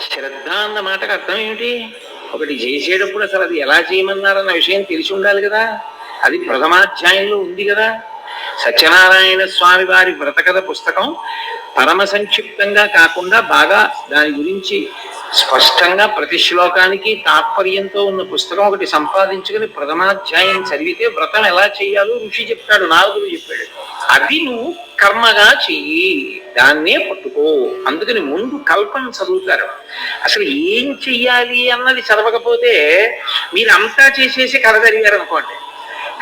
శ్రద్ధ అన్న మాటకు అర్థం ఏమిటి? ఒకటి చేసేటప్పుడు అసలు అది ఎలా చేయమన్నారన్న విషయం తెలిసి ఉండాలి కదా. అది ప్రథమాధ్యాయంలో ఉంది కదా. సత్యనారాయణ స్వామి వారి వ్రతకథ పుస్తకం పరమ సంక్షిప్తంగా కాకుండా బాగా దాని గురించి స్పష్టంగా ప్రతి శ్లోకానికి తాత్పర్యంతో ఉన్న పుస్తకం ఒకటి సంపాదించుకుని ప్రథమాధ్యాయం చదివితే వ్రతం ఎలా చేయాలో ఋషి చెప్తాడు నారదుడు చెప్పాడు. అది నువ్వు కర్మగా చెయ్యి దాన్నే పట్టుకో. అందుకని ముందు కల్పన చదువుతారు. అసలు ఏం చెయ్యాలి అన్నది చదవకపోతే మీరు అంతా చేసేసి కథ జరిగారు అనుకోండి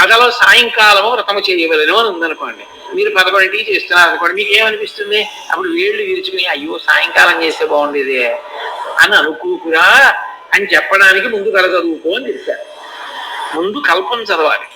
కథలో సాయంకాలం వ్రతము చేయవలను అని ఉందనుకోండి. మీరు పదకొండింటికి చేస్తున్నారు అనుకోండి మీకు ఏమనిపిస్తుంది? అప్పుడు వేళ్ళు విరుచుకుని అయ్యో సాయంకాలం చేస్తే బాగుండేది అని అనుకోకురా అని చెప్పడానికి ముందు కల చదువుకో అని చెప్తారు. ముందు కల్పం చదవాలి.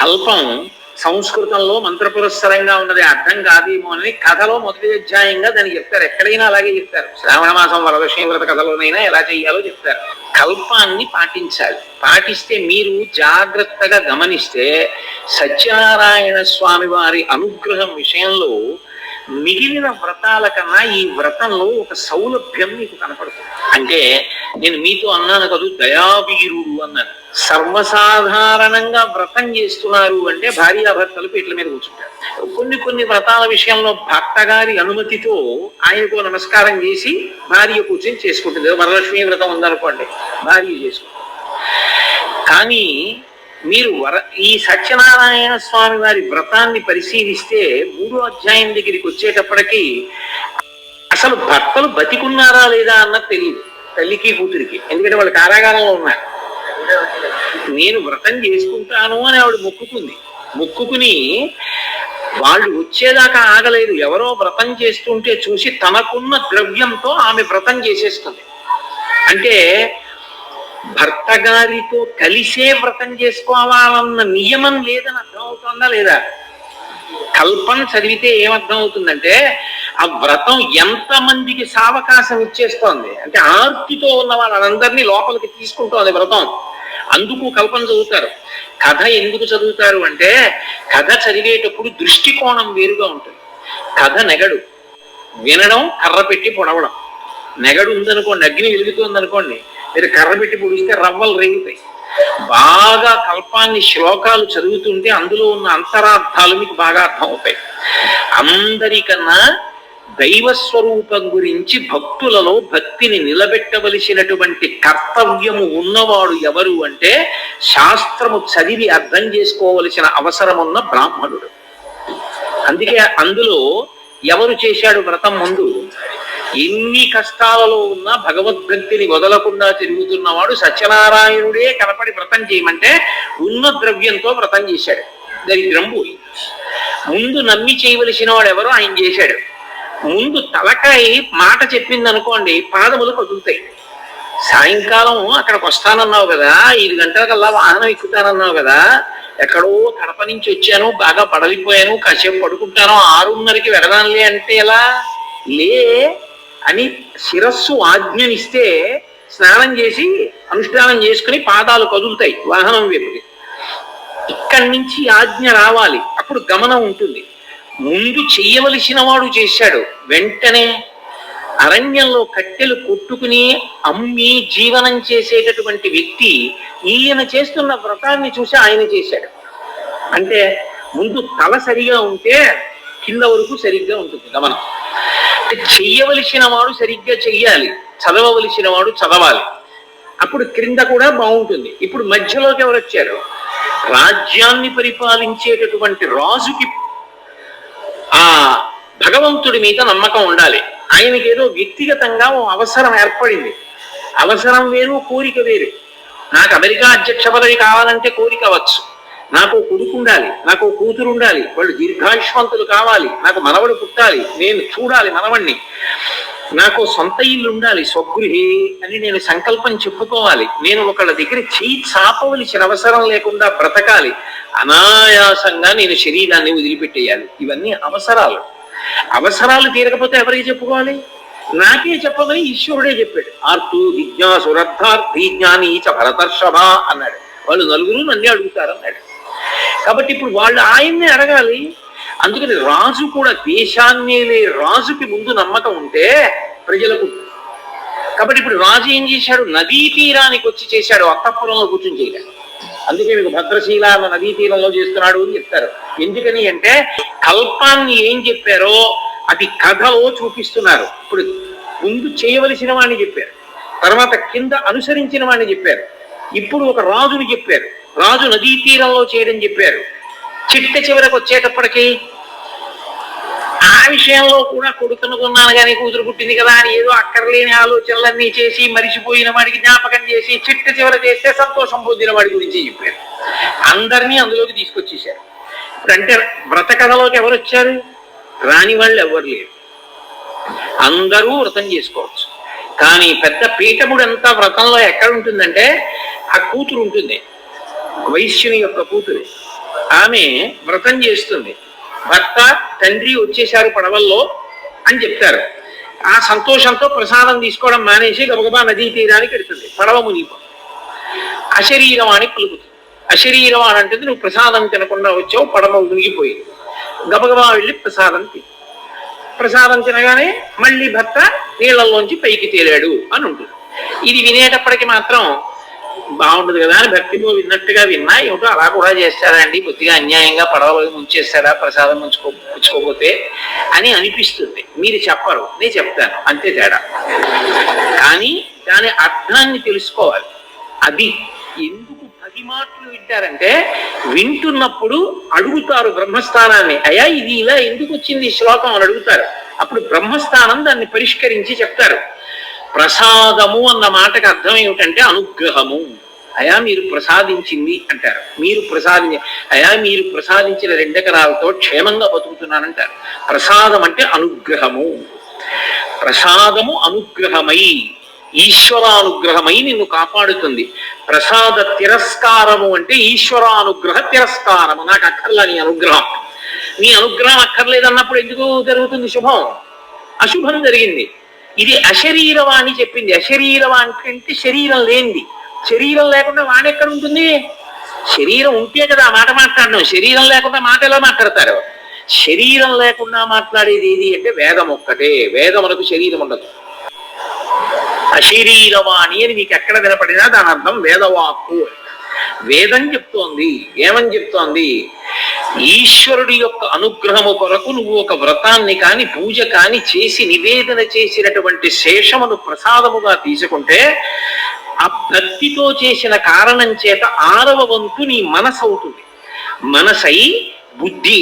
కల్పం సంస్కృతంలో మంత్రపురస్సరంగా ఉన్నది అర్థం కాదేమో అని కథలో మొదటి అధ్యాయంగా దానికి చెప్తారు. ఎక్కడైనా అలాగే చెప్తారు. శ్రావణ మాసం వరదక్షిణ వ్రత కథలోనైనా ఎలా చెయ్యాలో చెప్తారు. కల్పాన్ని పాటించాలి. పాటిస్తే మీరు జాగ్రత్తగా గమనిస్తే సత్యనారాయణ స్వామి వారి అనుగ్రహం విషయంలో మిగిలిన వ్రతాల కన్నా ఈ వ్రతంలో ఒక సౌలభ్యం మీకు కనపడుతుంది. అంటే నేను మీతో అన్నాను కదూ దయావీరుడు అన్నాను. సర్వసాధారణంగా వ్రతం చేస్తున్నారు అంటే భార్యాభర్తలు పీటల మీద కూర్చుంటారు. కొన్ని కొన్ని వ్రతాల విషయంలో భర్త గారి అనుమతితో ఆయనకు నమస్కారం చేసి భార్య కూర్చొని చేసుకుంటుంది. వరలక్ష్మి వ్రతం ఉందనుకోండి భార్య చేసుకుంటుంది. కానీ మీరు వర ఈ సత్యనారాయణ స్వామి వారి వ్రతాన్ని పరిశీలిస్తే మూడో అధ్యాయం దగ్గరికి వచ్చేటప్పటికి అసలు భర్తలు బతికున్నారా లేదా అన్నది తెలియదు తల్లికి కూతురికి. ఎందుకంటే వాళ్ళు కారాగారంలో ఉన్నారు. నేను వ్రతం చేసుకుంటాను అని ఆవిడ మొక్కుకుంది. మొక్కుకుని వాళ్ళు వచ్చేదాకా ఆగలేదు. ఎవరో వ్రతం చేస్తుంటే చూసి తనకున్న ద్రవ్యంతో ఆమె వ్రతం చేసేస్తుంది. అంటే భర్త గారితో కలిసే వ్రతం చేసుకోవాలన్న నియమం లేదని అర్థమవుతుందా లేదా? కల్పన చదివితే ఏమర్థం అవుతుందంటే ఆ వ్రతం ఎంత మందికి సావకాశం ఇచ్చేస్తోంది? అంటే ఆర్తితో ఉన్న వాళ్ళందరినీ లోపలికి తీసుకుంటోంది వ్రతం. అందుకు కల్పన చదువుతారు. కథ ఎందుకు చదువుతారు అంటే కథ చదివేటప్పుడు దృష్టికోణం వేరుగా ఉంటుంది. కథ నెగడు. వినడం కర్ర పెట్టి పొడవడం. నెగడు ఉందనుకోండి అగ్ని వెలుగుతుందనుకోండి మీరు కర్ర పెట్టి పొడిస్తే రవ్వలు రేగుతాయి. బాగా కల్పాన్ని శ్లోకాలు చదువుతుంటే అందులో ఉన్న అంతరార్థాలు మీకు బాగా అర్థమవుతాయి. అందరికన్నా దైవ స్వరూపం గురించి భక్తులలో భక్తిని నిలబెట్టవలసినటువంటి కర్తవ్యము ఉన్నవాడు ఎవరు అంటే శాస్త్రము చదివి అర్థం చేసుకోవలసిన అవసరం ఉన్న బ్రాహ్మణుడు. అందుకే అందులో ఎవరు చేశాడు వ్రతం ముందు? ఎన్ని కష్టాలలో ఉన్నా భగవద్భక్తిని వదలకుండా తిరుగుతున్నవాడు సత్యనారాయణుడే కనపడి వ్రతం చేయమంటే ఉన్న ద్రవ్యంతో వ్రతం చేశాడు. దరిద్రం పోయి ముందు నమ్మి చేయవలసిన వాడు ఎవరో ఆయన చేశాడు. ముందు తలకాయ మాట చెప్పింది అనుకోండి పాదములు కదులుతాయి సాయంకాలం అక్కడికి వస్తానన్నావు కదా ఐదు గంటలకల్లా వాహనం ఎక్కుతానన్నావు కదా ఎక్కడో కడప నుంచి వచ్చాను బాగా పడలిపోయాను కాసేపు పడుకుంటాను ఆరున్నరకి వెడదానులే అంటే ఎలా? లే అని శిరస్సు ఆజ్ఞనిస్తే స్నానం చేసి అనుష్ఠానం చేసుకుని పాదాలు కదులుతాయి వాహనం వైపుకి ఇక్కడి నుంచి ఆజ్ఞ రావాలి అప్పుడు గమనం ఉంటుంది. ముందు చెయ్యవలసిన వాడు చేశాడు వెంటనే అరణ్యంలో కట్టెలు కొట్టుకుని అమ్మి జీవనం చేసేటటువంటి వ్యక్తి ఈయన చేస్తున్న వ్రతాన్ని చూసి ఆయన చేశాడు. అంటే ముందు తల సరిగా ఉంటే కింద వరకు సరిగ్గా ఉంటుంది గమనం. అంటే చెయ్యవలసిన వాడు సరిగ్గా చెయ్యాలి. చదవవలసిన వాడు చదవాలి. అప్పుడు క్రింద కూడా బాగుంటుంది. ఇప్పుడు మధ్యలోకి ఎవరు వచ్చారు? రాజ్యాన్ని పరిపాలించేటటువంటి రాజుకి ఆ భగవంతుడి మీద నమ్మకం ఉండాలి. ఆయనకి ఏదో వ్యక్తిగతంగా ఓ అవసరం ఏర్పడింది. అవసరం వేరు కోరిక వేరు. నాకు అమెరికా అధ్యక్ష పదవి కావాలంటే కోరిక వచ్చు నాకు కొడుకు ఉండాలి నాకు కూతురు ఉండాలి వాళ్ళు దీర్ఘాయుష్మంతులు కావాలి నాకు మనవడు పుట్టాలి నేను చూడాలి మనవణ్ణి. నాకు సొంత ఇల్లు ఉండాలి స్వగృహి అని నేను సంకల్పం చెప్పుకోవాలి. నేను ఒకళ్ళ దగ్గర చేయి చాపవలసిన అవసరం లేకుండా బ్రతకాలి. అనాయాసంగా నేను శరీరాన్ని వదిలిపెట్టేయాలి. ఇవన్నీ అవసరాలు. అవసరాలు తీరకపోతే ఎవరికి చెప్పుకోవాలి? నాకే చెప్పమని ఈశ్వరుడే చెప్పాడు. ఆర్తు జిజ్ఞాసు రర్థార్థి జ్ఞాని చ భరతర్షభ అన్నాడు. వాళ్ళు నలుగురు నన్నే అడుగుతారు అన్నాడు కాబట్టి ఇప్పుడు వాళ్ళు ఆయన్ని అడగాలి. అందుకని రాజు కూడా దేశాన్నేలే రాజుకి ముందు నమ్మకం ఉంటే ప్రజలకు. కాబట్టి ఇప్పుడు రాజు ఏం చేశాడు? నదీ తీరానికి వచ్చి చేశాడు అత్తపురంలో కూర్చుని చేయలేదు. అందుకే మీకు భద్రశీల నదీ తీరంలో చేస్తున్నాడు అని చెప్తారు. ఎందుకని అంటే కల్పాన్ని ఏం చెప్పారో అది కథలో చూపిస్తున్నారు. ఇప్పుడు ముందు చేయవలసిన వాడిని చెప్పారు. తర్వాత కింద అనుసరించిన వాడిని చెప్పారు. ఇప్పుడు ఒక రాజుని చెప్పారు. రాజు నదీ తీరంలో చేయడం చెప్పారు. చిట్ట చివరకు వచ్చేటప్పటికి ఆ విషయంలో కూడా కొడుకునుకున్నాను కానీ కూతురు పుట్టింది కదా అని ఏదో అక్కర్లేని ఆలోచనలన్నీ చేసి మరిచిపోయిన వాడికి జ్ఞాపకం చేసి చిట్ట చివర చేస్తే సంతోషం పొందిన వాడి గురించి చెప్పారు. అందరినీ అందులోకి తీసుకొచ్చేసారు అంటే వ్రత కథలోకి ఎవరు వచ్చారు? రాని వాళ్ళు ఎవరు లేరు. అందరూ వ్రతం చేసుకోవచ్చు. కానీ పెద్ద పీఠముడంతా వ్రతంలో ఎక్కడ ఉంటుందంటే ఆ కూతురు ఉంటుంది. వైశ్యుని యొక్క కూతురు. ఆమె వ్రతం చేస్తుంది. భర్త తండ్రి వచ్చేశారు పడవల్లో అని చెప్తారు. ఆ సంతోషంతో ప్రసాదం తీసుకోవడం మానేసి గబగబా నదీ తీరానికి వెడుతుంది పడవ మునిగిపో. అశరీరవాణి పలుకుతుంది. అశరీరవాణి అంటే నువ్వు ప్రసాదం తినకుండా వచ్చావు పడవ మునిగిపోయింది. గబగబా వెళ్ళి ప్రసాదం తిని. ప్రసాదం తినగానే మళ్ళీ భర్త నీళ్ళలోంచి పైకి తేలాడు అని ఉంటుంది. ఇది వినేటప్పటికి మాత్రం బాగుండదు కదా అని భక్తిలో విన్నట్టుగా విన్నా ఏమిటో అలా కూడా చేస్తారా అండి కొద్దిగా అన్యాయంగా పడవలో ముంచేస్తారా ప్రసాదం ముంచుకో పుచ్చుకోపోతే అని అనిపిస్తుంది. మీరు చెప్పరు నేను చెప్తాను అంతే తేడా. కానీ దాని అర్థాన్ని తెలుసుకోవాలి. అది ఎందుకు పది మాటలు వింటారంటే వింటున్నప్పుడు అడుగుతారు బ్రహ్మస్థానాన్ని. అయ్యా ఇది ఇలా ఎందుకు వచ్చింది ఈ శ్లోకం అని అడుగుతారు. అప్పుడు బ్రహ్మస్థానం దాన్ని పరిష్కరించి చెప్తారు. ప్రసాదము అన్న మాటకు అర్థం ఏమిటంటే అనుగ్రహము. అయా మీరు ప్రసాదించింది అంటారు. మీరు ప్రసాదించి అయా మీరు ప్రసాదించిన రెండెకరాలతో క్షేమంగా బతుకుతున్నానంటారు. ప్రసాదం అంటే అనుగ్రహము. ప్రసాదము అనుగ్రహమై ఈశ్వరానుగ్రహమై నిన్ను కాపాడుతుంది. ప్రసాద తిరస్కారము అంటే ఈశ్వరానుగ్రహ తిరస్కారము. నాకు అక్కర్లా నీ అనుగ్రహం. నీ అనుగ్రహం అక్కర్లేదన్నప్పుడు ఎందుకు జరుగుతుంది శుభం? అశుభం జరిగింది. ఇది అశరీరవాణి చెప్పింది. అశరీరవాణి అంటే శరీరం లేనిది. శరీరం లేకుండా వాణి ఎక్కడ ఉంటుంది? శరీరం ఉంటే కదా మాట మాట్లాడడం. శరీరం లేకుండా మాట ఎలా మాట్లాడతారు? శరీరం లేకుండా మాట్లాడేది ఏది అంటే వేదం ఒక్కటే. వేదములకు శరీరం ఉండదు. అశరీరవాణి అని మీకు ఎక్కడ వినపడినా దాని అర్థం వేదవాక్కు. వేదం చెప్తోంది. ఏమని చెప్తోంది? ఈశ్వరుడి యొక్క అనుగ్రహము కొరకు నువ్వు ఒక వ్రతాన్ని కాని పూజ కాని చేసి నివేదన చేసినటువంటి శేషమును ప్రసాదముగా తీసుకుంటే ఆ భక్తితో చేసిన కారణం చేత ఆరవ వంతు నీ మనసు అవుతుంది. మనసై బుద్ధి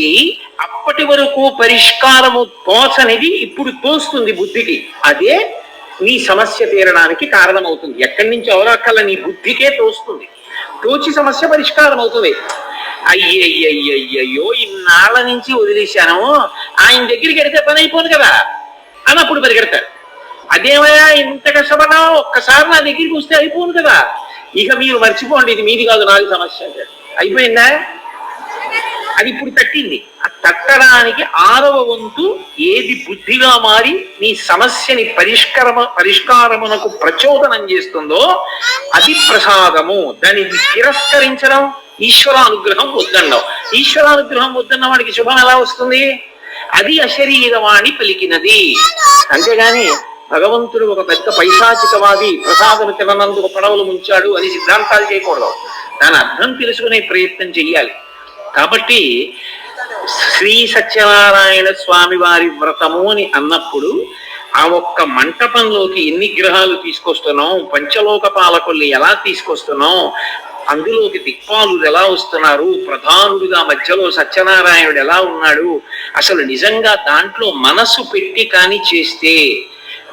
అప్పటి వరకు పరిష్కారము తోచనిది ఇప్పుడు తోస్తుంది బుద్ధికి. అదే నీ సమస్య తీరడానికి కారణమవుతుంది. ఎక్కడి నుంచి అవరాకల్ల నీ బుద్ధికే తోస్తుంది. తోచి సమస్య పరిష్కారం అవుతుంది అయ్యయ్యయ్యయ్యో ఇన్నాళ్ళ నుంచి వదిలేశాను. ఆయన దగ్గరికి వెడితే పని అయిపోదు కదా. అని అప్పుడు పరిగెడతారు. అదేమయ్యా ఇంత కష్టపడ్డా ఒక్కసారి నా దగ్గరికి వస్తే అయిపోను కదా. ఇక మీరు మర్చిపోండి ఇది మీది కాదు నాది సమస్య అయిపోయిందా? అది ఇప్పుడు తట్టింది. ఆ తట్టడానికి ఆరవ వంతు ఏది బుద్ధిగా మారి నీ సమస్యని పరిష్కరమ పరిష్కారమునకు ప్రచోదనం చేస్తుందో అది ప్రసాదము. దానిని తిరస్కరించడం ఈశ్వర అనుగ్రహం వద్దన్నావు ఈశ్వర అనుగ్రహం వద్దన్న వాడికి శుభం ఎలా వస్తుంది? అది అశరీరవాణి పలికినది. అంతేగాని భగవంతుడు ఒక పెద్ద పైశాచికవాది ప్రసాదము తిననందుకు పడవలు ముంచాడు అని సిద్ధాంతాలు చేయకూడదు. దాని అర్థం తెలుసుకునే ప్రయత్నం చెయ్యాలి. కాబట్టి శ్రీ సత్యనారాయణ స్వామి వారి వ్రతము అని అన్నప్పుడు ఆ ఒక్క మంటపంలోకి ఎన్ని గ్రహాలు తీసుకొస్తున్నాం పంచలోక పాలకుల్ని ఎలా తీసుకొస్తున్నాం అందులోకి దిక్పాలుడు ఎలా వస్తున్నారు? ప్రధానుడిగా మధ్యలో సత్యనారాయణుడు ఎలా ఉన్నాడు? అసలు నిజంగా దాంట్లో మనసు పెట్టి కానీ చేస్తే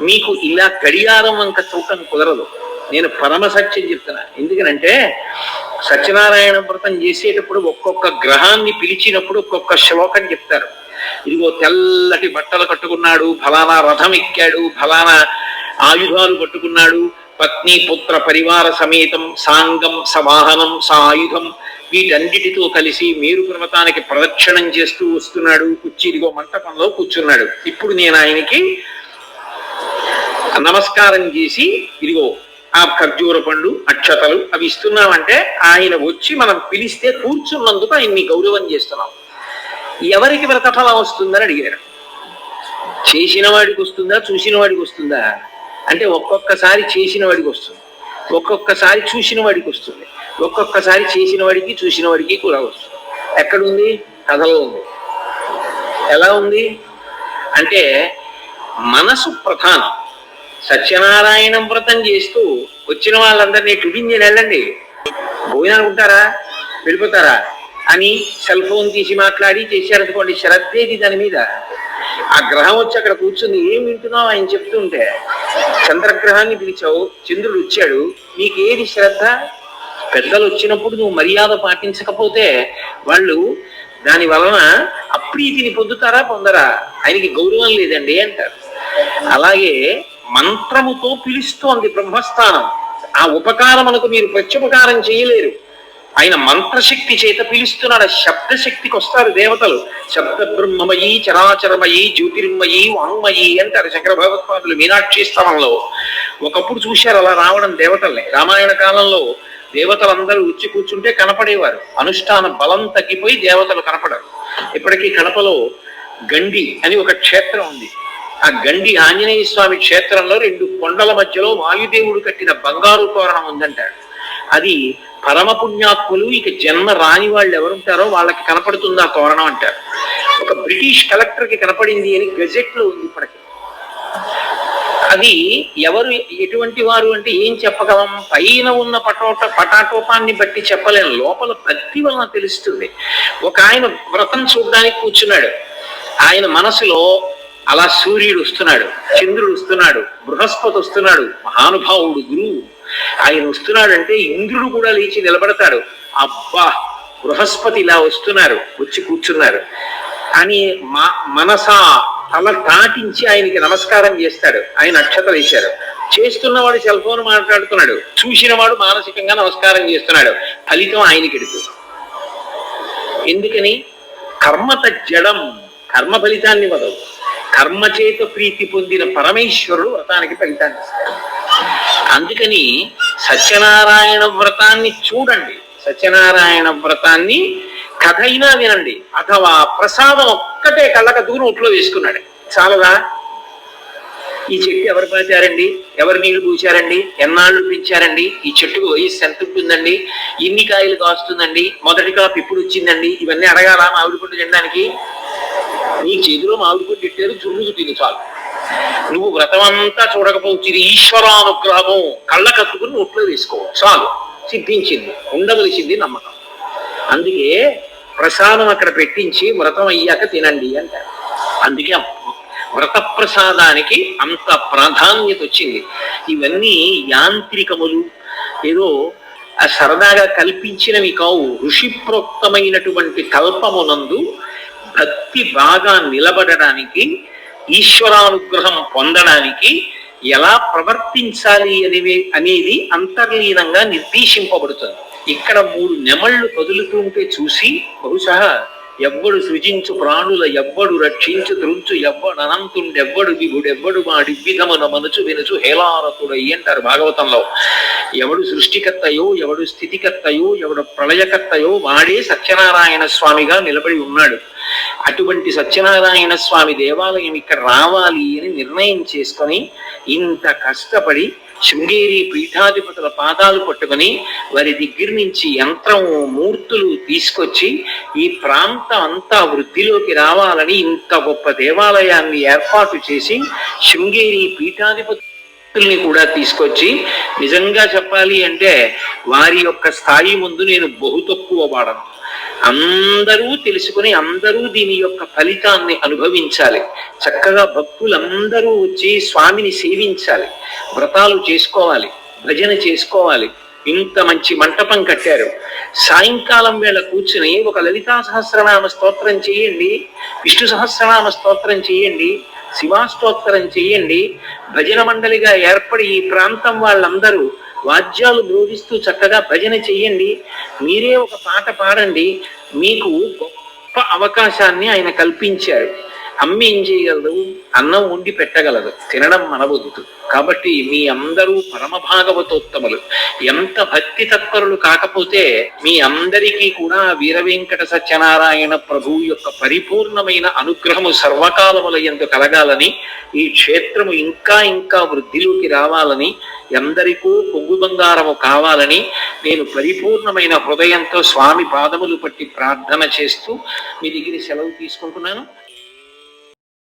మీకు ఇలా గడియారం వంక చూడటం కుదరదు. నేను పరమ సత్యం చెప్తున్నా. ఎందుకనంటే సత్యనారాయణ వ్రతం చేసేటప్పుడు ఒక్కొక్క గ్రహాన్ని పిలిచినప్పుడు ఒక్కొక్క శ్లోకం చెప్తారు. ఇదిగో తెల్లటి బట్టలు కట్టుకున్నాడు ఫలానా రథం ఎక్కాడు ఫలానా ఆయుధాలు పట్టుకున్నాడు పత్ని పుత్ర పరివార సమేతం సాంగం సవాహనం సాయుధం వీటన్నిటితో కలిసి మేరు పర్వతానికి ప్రదక్షిణం చేస్తూ వస్తున్నాడు. కుర్చీ ఇదిగో మంటపంలో కూర్చున్నాడు. ఇప్పుడు నేను ఆయనకి నమస్కారం చేసి ఇదిగో ఆ ఖర్జూర పండు అక్షతలు అవి ఇస్తున్నామంటే ఆయన వచ్చి మనం పిలిస్తే కూర్చున్నందుకు ఆయన్ని గౌరవం చేస్తున్నాం. ఎవరికి వ్రతఫలం వస్తుందని అడిగారు. చేసిన వాడికి వస్తుందా చూసిన వాడికి వస్తుందా? అంటే ఒక్కొక్కసారి చేసిన వాడికి వస్తుంది. ఒక్కొక్కసారి చూసిన వాడికి వస్తుంది. ఒక్కొక్కసారి చేసిన వాడికి చూసిన వాడికి కూడా వస్తుంది. ఎక్కడుంది? కథలో ఉంది. ఎలా ఉంది? అంటే మనసు ప్రధానం. సత్యనారాయణ వ్రతం చేస్తూ వచ్చిన వాళ్ళందరినీ టిఫిన్ చేయని వెళ్ళండి భోజనాలు ఉంటారా? వెళ్ళిపోతారా? అని సెల్ ఫోన్ తీసి మాట్లాడి చేశారనుకోండి శ్రద్ధేది దాని మీద. ఆ గ్రహం వచ్చి అక్కడ కూర్చుంది ఏం వింటున్నావు? ఆయన చెప్తుంటే చంద్రగ్రహాన్ని పిలిచావు చంద్రుడు వచ్చాడు నీకేది శ్రద్ధ? పెద్దలు వచ్చినప్పుడు నువ్వు మర్యాద పాటించకపోతే వాళ్ళు దాని వలన అప్రీతిని పొందుతారా పొందరా? ఆయనకి గౌరవం లేదండి అంటారు. అలాగే మంత్రముతో పిలుస్తోంది బ్రహ్మస్థానం. ఆ ఉపకారం ఉపకారమునకు మీరు ప్రత్యుపకారం చేయలేరు. ఆయన మంత్రశక్తి చేత పిలుస్తున్నాడు. ఆ శబ్దశక్తికి వస్తారు దేవతలు. శబ్ద బ్రహ్మమయి చరాచరమయీ జ్యోతిర్మయి వాంగ్మయీ అంటారు శంకరభగవత్పాదులు మీనాక్షి స్థలంలో. ఒకప్పుడు చూశారు అలా రావడం దేవతల్ని. రామాయణ కాలంలో దేవతలందరూ వచ్చి కూర్చుంటే కనపడేవారు. అనుష్ఠాన బలం తగ్గిపోయి దేవతలు కనపడరు. ఇప్పటికీ కడపలో గండి అని ఒక క్షేత్రం ఉంది. ఆ గండి ఆంజనేయ స్వామి క్షేత్రంలో రెండు కొండల మధ్యలో వాయుదేవుడు కట్టిన బంగారు తోరణం ఉందంటాడు అది పరమ పుణ్యాత్ములు ఇక జన్మ రాని వాళ్ళు ఎవరుంటారో వాళ్ళకి కనపడుతుంది ఆ తోరణం అంటారు. ఒక బ్రిటిష్ కలెక్టర్కి కనపడింది అని గజెట్లో ఉంది ఇప్పటికి. అది ఎవరు ఎటువంటి వారు అంటే ఏం చెప్పగలం? పైన ఉన్న పటోట పటాటోపాన్ని బట్టి చెప్పలేను. లోపల భక్తి వలన తెలుస్తుంది. ఒక ఆయన వ్రతం చూడడానికి కూర్చున్నాడు. ఆయన మనసులో అలా సూర్యుడు వస్తున్నాడు చంద్రుడు వస్తున్నాడు బృహస్పతి వస్తున్నాడు మహానుభావుడు గురువు. ఆయన వస్తున్నాడంటే ఇంద్రుడు కూడా లేచి నిలబడతాడు. అబ్బా బృహస్పతి ఇలా వస్తున్నారు వచ్చి కూర్చున్నారు. అని మా మనసా తల తాటించి ఆయనకి నమస్కారం చేస్తాడు. ఆయన అక్షతలు వేశారు. చేస్తున్నవాడు సెల్ ఫోన్ మాట్లాడుతున్నాడు. చూసినవాడు మానసికంగా నమస్కారం చేస్తున్నాడు. ఫలితం ఆయనకి ఎడుతుంది ఎందుకని? కర్మత జడం కర్మ ఫలితాన్ని వదవు కర్మచేత ప్రీతి పొందిన పరమేశ్వరుడు వ్రతానికి ఫలితాన్ని ఇస్తాడు. అందుకని సత్యనారాయణ వ్రతాన్ని చూడండి. సత్యనారాయణ వ్రతాన్ని కథ అయినా వినండి. అథవా ప్రసాదం ఒక్కటే కళ్ళక దూరం ఒట్లో వేసుకున్నాడు. చాలదా ఈ చెట్టు ఎవరు పాచారండి? ఎవరు నీళ్ళు పూచారండి ఎన్నాళ్ళు పెంచారండి? ఈ చెట్టుకు వయస్సు ఎంత ఉంటుందండి ఇన్ని కాయలు కాస్తుందండి? మొదటి కాపు ఇప్పుడు వచ్చిందండి? ఇవన్నీ అడగాల మామిడి పండు తినడానికి? నీ చేతిలో మామిడి పండు పెట్టారు చురుగు తిని చాలు. నువ్వు వ్రతం అంతా చూడకపోవచ్చు. ఇది ఈశ్వరానుగ్రహము. కళ్ళ కత్తుకుని నోట్లో వేసుకో చాలు. సిద్ధించింది. ఉండవలసింది నమ్మకం. అందుకే ప్రసాదం అక్కడ పెట్టించి వ్రతం అయ్యాక తినండి అంటారు. అందుకే వ్రత ప్రసాదానికి అంత ప్రాధాన్యత వచ్చింది. ఇవన్నీ యాంత్రికములు. ఏదో సరదాగా కల్పించినవి కావు. ఋషిప్రోక్తమైనటువంటి కల్పమునందు భక్తి బాగా నిలబడడానికి ఈశ్వరానుగ్రహం పొందడానికి ఎలా ప్రవర్తించాలి అనేది అనేది అంతర్లీనంగా నిర్దేశింపబడుతుంది. ఇక్కడ మూడు నెమళ్ళు కదులుతుంటే చూసి బహుశా ఎవ్వడు సృజించు ప్రాణుల ఎవ్వడు రక్షించు త్రుంచు ఎవ్వడు అనంతుండెవ్వడు విభుడెవ్వడు వాడి విధమున మనసు వినుచు హేలారతుడై అంటారు భాగవతంలో. ఎవడు సృష్టికర్తయో ఎవడు స్థితికర్తయో ఎవడు ప్రళయకర్తయో వాడే సత్యనారాయణ స్వామిగా నిలబడి ఉన్నాడు. అటువంటి సత్యనారాయణ స్వామి దేవాలయం ఇక్కడ రావాలి అని నిర్ణయం చేసుకొని ఇంత కష్టపడి శృంగేరి పీఠాధిపతుల పాదాలు పట్టుకొని వారి దగ్గర నుంచి యంత్రము మూర్తులు తీసుకొచ్చి ఈ ప్రాంతం అంతా వృద్ధిలోకి రావాలని ఇంత గొప్ప దేవాలయాన్ని ఏర్పాటు చేసి శృంగేరి పీఠాధిపతుల్ని కూడా తీసుకొచ్చి నిజంగా చెప్పాలి అంటే వారి యొక్క స్థాయి ముందు నేను బహు తక్కువ వాడను. అందరూ తెలుసుకుని అందరూ దీని యొక్క ఫలితాన్ని అనుభవించాలి. చక్కగా భక్తులందరూ వచ్చి స్వామిని సేవించాలి. వ్రతాలు చేసుకోవాలి. భజన చేసుకోవాలి. ఇంత మంచి మంటపం కట్టారు. సాయంకాలం వేళ కూర్చుని ఒక లలితా సహస్రనామ స్తోత్రం చేయండి. విష్ణు సహస్రనామ స్తోత్రం చేయండి. శివాస్తోత్రం చేయండి. భజన మండలిగా ఏర్పడి ఈ ప్రాంతం వాళ్ళందరూ వాద్యాలు మ్రోగిస్తూ చక్కగా భజన చెయ్యండి. మీరే ఒక పాట పాడండి. మీకు గొప్ప అవకాశాన్ని ఆయన కల్పించారు. అమ్మ ఏం చేయగలదు అన్నం ఉండి పెట్టగలదు తినడం మన వద్దు కాబట్టి మీ అందరూ పరమ భాగవతోత్తములు. ఎంత భక్తి తత్పరులు కాకపోతే మీ అందరికీ కూడా వీరవేంకట సత్యనారాయణ ప్రభువు యొక్క పరిపూర్ణమైన అనుగ్రహము సర్వకాలముల ఎందు కలగాలని ఈ క్షేత్రము ఇంకా ఇంకా వృద్ధిలోకి రావాలని ఎందరికూ పొంగు బంగారము కావాలని నేను పరిపూర్ణమైన హృదయంతో స్వామి పాదములు పట్టి ప్రార్థన చేస్తూ మీ దగ్గర సెలవు తీసుకుంటున్నాను.